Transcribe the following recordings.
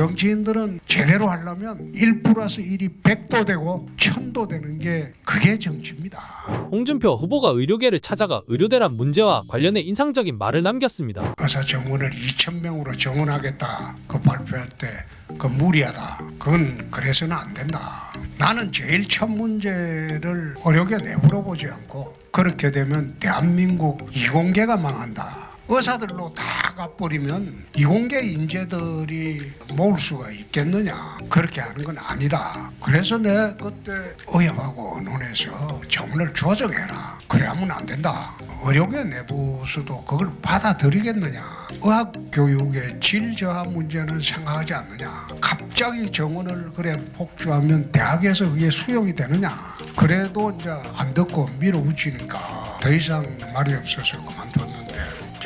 정치인들은 제대로 하려면 1 플러스 1이 100도 되고 1000도 되는 게 그게 정치입니다. 홍준표 후보가 의료계를 찾아가 의료대란 문제와 관련해 인상적인 말을 남겼습니다. 의사 정원을 2,000명으로 정원하겠다. 그 발표할 때 그 무리하다. 그건 그래서는 안 된다. 나는 제일 첫 문제를 의료계 내부로 보지 않고 그렇게 되면 대한민국 이공계가 망한다. 의사들로 다 가버리면 이공계 인재들이 모을 수가 있겠느냐. 그렇게 하는 건 아니다. 그래서 내가 그때 의협하고 언론에서 정문을 조정해라. 그래 하면 안 된다. 의료계 내부에서도 그걸 받아들이겠느냐. 의학 교육의 질 저하 문제는 생각하지 않느냐. 갑자기 정원을 그래 폭주하면 대학에서 그게 수용이 되느냐. 그래도 이제 안 듣고 밀어붙이니까 더 이상 말이 없어서 그만뒀는데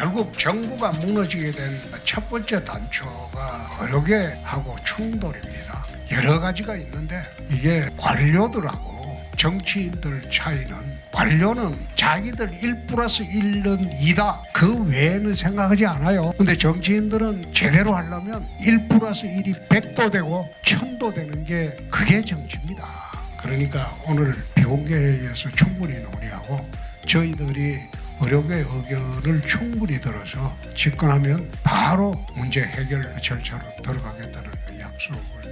결국 정부가 무너지게 된 첫 번째 단초가 의료계하고 충돌입니다. 여러 가지가 있는데 이게 관료들하고 정치인들 차이는 관료는 자기들 1 플러스 1은 2다. 그 외에는 생각하지 않아요. 근데 정치인들은 제대로 하려면 1 플러스 1이 100도 되고 1000도 되는 게 그게 정치입니다. 그러니까 오늘 비공개에서 충분히 논의하고 저희들이 의료계 의견을 충분히 들어서 집권하면 바로 문제 해결 절차로 들어가겠다는 약속을